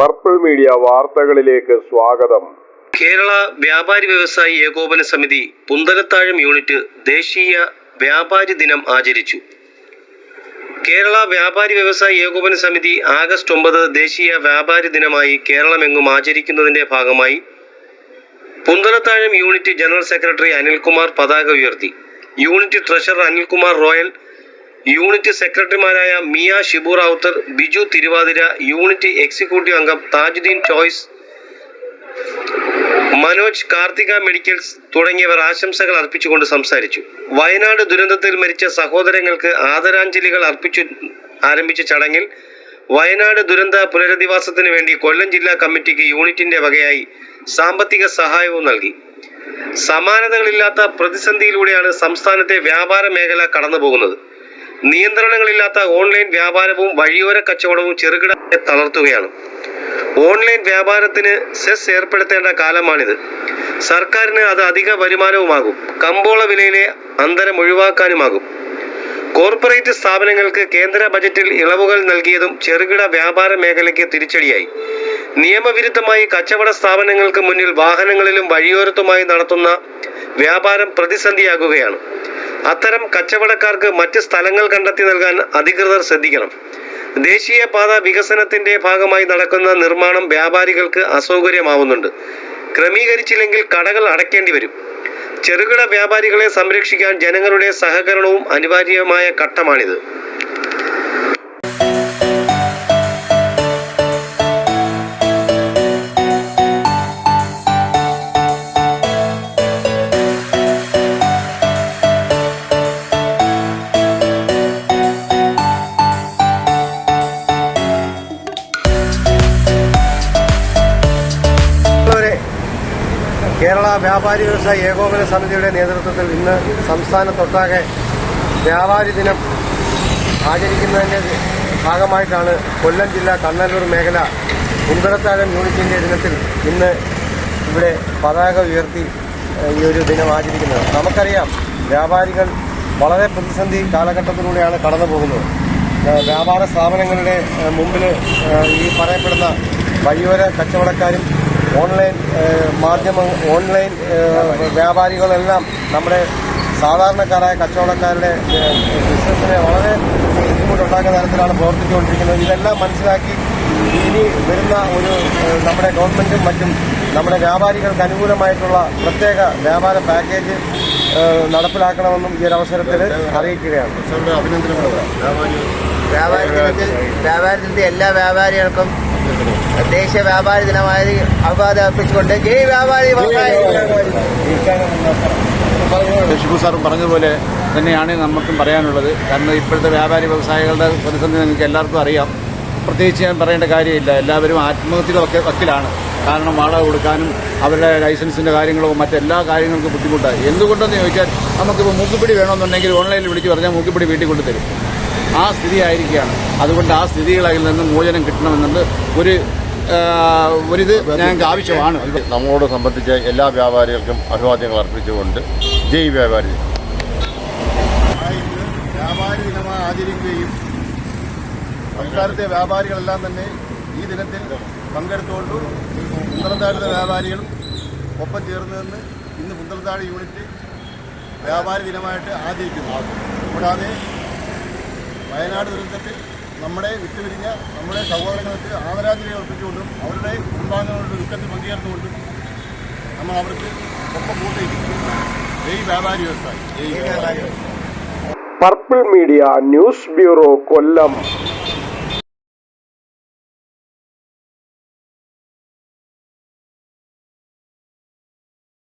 Purple media വാർത്തകളിലേക്ക് സ്വാഗതം. കേരള വ്യാപാരി വ്യവസായി ഏകോപന സമിതി പുന്തലത്താഴം യൂണിറ്റ് ദേശീയ വ്യാപാരി ദിനം ആചരിച്ചു. കേരള വ്യാപാരി വ്യവസായി ഏകോപന സമിതി ആഗസ്റ്റ് ഒമ്പത് ദേശീയ വ്യാപാരി ദിനമായി കേരളമെങ്ങും ആചരിക്കുന്നതിന്റെ ഭാഗമായി Punthalathazham unit general secretary Anilkumar പതാക ഉയർത്തി. Unit treasurer Anilkumar royal unit സെക്രട്ടറിമാരായ മിയ ഷിബു റാവുത്തർ ബിജു തിരുവാതിര യൂണിറ്റ് എക്സിക്യൂട്ടീവ് അംഗം താജുദ്ദീൻ ചോയ്സ് മനോജ് കാർത്തിക മെഡിക്കൽസ് തുടങ്ങിയവർ ആശംസകൾ അർപ്പിച്ചുകൊണ്ട് സംസാരിച്ചു. വയനാട് ദുരന്തത്തിൽ മരിച്ച സഹോദരങ്ങൾക്ക് ആദരാഞ്ജലികൾ അർപ്പിച്ചു ആരംഭിച്ച ചടങ്ങിൽ വയനാട് ദുരന്ത പുനരധിവാസത്തിന് വേണ്ടി കൊല്ലം ജില്ലാ കമ്മിറ്റിക്ക് യൂണിറ്റിന്റെ വകയായി സാമ്പത്തിക സഹായവും നൽകി. സമാനതകളില്ലാത്ത പ്രതിസന്ധിയിലൂടെയാണ് സംസ്ഥാനത്തെ വ്യാപാര മേഖല കടന്നുപോകുന്നത്. നിയന്ത്രണങ്ങളില്ലാത്ത ഓൺലൈൻ വ്യാപാരവും വഴിയോര കച്ചവടവും ചെറുകിട തളർത്തുകയാണ്. Online വ്യാപാരത്തിന് cess ഏർപ്പെടുത്തേണ്ട കാലമാണിത്. സർക്കാരിന് അത് അധിക വരുമാനവുമാകും. കമ്പോള വിലയിലെ അന്തരം ഒഴിവാക്കാനുമാകും. കോർപ്പറേറ്റ് സ്ഥാപനങ്ങൾക്ക് കേന്ദ്ര ബജറ്റിൽ ഇളവുകൾ നൽകിയതും ചെറുകിട വ്യാപാര മേഖലയ്ക്ക് തിരിച്ചടിയായി. നിയമവിരുദ്ധമായി കച്ചവട സ്ഥാപനങ്ങൾക്ക് മുന്നിൽ വാഹനങ്ങളിലും വഴിയോരത്തുമായി നടത്തുന്ന വ്യാപാരം പ്രതിസന്ധിയാകുകയാണ്. അത്തരം കച്ചവടക്കാർക്ക് മറ്റ് സ്ഥലങ്ങൾ കണ്ടെത്തി നൽകാൻ അധികൃതർ ശ്രദ്ധിക്കണം. ദേശീയപാത വികസനത്തിന്റെ ഭാഗമായി നടക്കുന്ന നിർമ്മാണം വ്യാപാരികൾക്ക് അസൗകര്യമാവുന്നുണ്ട്. ക്രമീകരിച്ചില്ലെങ്കിൽ കടകൾ അടയ്ക്കേണ്ടി വരും. ചെറുകിട വ്യാപാരികളെ സംരക്ഷിക്കാൻ ജനങ്ങളുടെ സഹകരണവും അനിവാര്യമായ ഘട്ടമാണിത്. കേരള വ്യാപാരി വ്യവസായ ഏകോപന സമിതിയുടെ നേതൃത്വത്തിൽ ഇന്ന് സംസ്ഥാനത്തൊട്ടാകെ വ്യാപാരി ദിനം ആചരിക്കുന്നതിന്റെ ഭാഗമായിട്ടാണ് കൊല്ലം ജില്ല കണ്ണല്ലൂർ മേഖല കുന്തളത്താഴം യൂണിറ്റിന്റെ ദിനത്തിൽ ഇന്ന് ഇവിടെ പതാക ഉയർത്തി ഈ ഒരു ദിനം ആചരിക്കുന്നത്. നമുക്കറിയാം വ്യാപാരികൾ വളരെ പ്രതിസന്ധി കാലഘട്ടത്തിലൂടെയാണ് കടന്നു പോകുന്നത്. വ്യാപാര സ്ഥാപനങ്ങളുടെ മുമ്പിൽ ഈ പറയപ്പെടുന്ന വഴിയോര കച്ചവടക്കാരും ഓൺലൈൻ മാധ്യമ ഓൺലൈൻ വ്യാപാരികളെല്ലാം നമ്മുടെ സാധാരണക്കാരായ കച്ചവടക്കാരുടെ ബിസിനസ്സിനെ വളരെ ബുദ്ധിമുട്ടുണ്ടാക്കുന്ന തരത്തിലാണ് പ്രവർത്തിച്ചുകൊണ്ടിരിക്കുന്നത്. ഇതെല്ലാം മനസ്സിലാക്കി ഇനി വരുന്ന ഒരു നമ്മുടെ ഗവൺമെന്റും മറ്റും നമ്മുടെ വ്യാപാരികൾക്ക് അനുകൂലമായിട്ടുള്ള പ്രത്യേക വ്യാപാര പാക്കേജ് നടപ്പിലാക്കണമെന്നും ഈ ഒരു അവസരത്തിൽ അറിയിക്കുകയാണ്. അഭിനന്ദനങ്ങൾ. വ്യാപാരത്തിന്റെ എല്ലാ വ്യാപാരികൾക്കും ദേശീയ വ്യാപാരി ദിനമായി അഭിവാദം അർപ്പിച്ചുകൊണ്ട് ജയ് വ്യാപാരി ഷിബു സാർ പറഞ്ഞതുപോലെ തന്നെയാണ് നമുക്കും പറയാനുള്ളത്. കാരണം ഇപ്പോഴത്തെ വ്യാപാരി വ്യവസായികളുടെ പ്രതിസന്ധി നിങ്ങൾക്ക് എല്ലാവർക്കും അറിയാം. പ്രത്യേകിച്ച് ഞാൻ പറയേണ്ട കാര്യമില്ല. എല്ലാവരും ആത്മഹത്യയുടെ വക്കിലാണ്. കാരണം വാടക കൊടുക്കാനും അവരുടെ ലൈസൻസിന്റെ കാര്യങ്ങളോ മറ്റെല്ലാ കാര്യങ്ങൾക്കും ബുദ്ധിമുട്ടാണ് എന്തുകൊണ്ടെന്ന് ചോദിച്ചാൽ നമുക്കിപ്പോൾ മൂക്കുപിടി വേണമെന്നുണ്ടെങ്കിൽ ഓൺലൈനിൽ വിളിച്ച് പറഞ്ഞാൽ മൂക്കുപിടി വീട്ടിൽ കൊണ്ടുതരും. ആ സ്ഥിതി ആയിരിക്കുകയാണ് അതുകൊണ്ട് ആ സ്ഥിതികളിൽ നിന്ന് മോചനം കിട്ടണമെന്നുണ്ട് ഒരു ഒരിത് ഞങ്ങൾക്ക് ആവശ്യമാണ്. നമ്മളോട് സംബന്ധിച്ച് എല്ലാ വ്യാപാരികൾക്കും അഭിവാദ്യങ്ങൾ അർപ്പിച്ചുകൊണ്ട് ജയ് വ്യാപാരി. വ്യാപാരി ദിനമായി ആചരിക്കുകയും സംസ്ഥാനത്തെ വ്യാപാരികളെല്ലാം തന്നെ ഈ ദിനത്തിൽ പങ്കെടുത്തുകൊണ്ട് പുന്തളത്താഴത്തെ വ്യാപാരികളും ഒപ്പം ചേർന്ന് നിന്ന് ഇന്ന് പുന്തളത്താഴ് യൂണിറ്റ് വ്യാപാരി ദിനമായിട്ട് ആചരിക്കുന്നു. കൂടാതെ വയനാട് ദുരന്തത്തിൽ നമ്മുടെ വിട്ടുപിരിഞ്ഞ നമ്മുടെ സഹോദരങ്ങൾക്ക് ആദരാഞ്ജലി അർപ്പിച്ചുകൊണ്ടും അവരുടെ കുടുംബാംഗങ്ങളുടെ ദുഃഖത്തിൽ പങ്കുചേർന്നുകൊണ്ടും നമ്മൾ അവർക്ക് ഒപ്പം കൂട്ടിയിരിക്കുന്നു. ജയ് വ്യാപാരി വ്യവസായി. Purple media news bureau Kollam.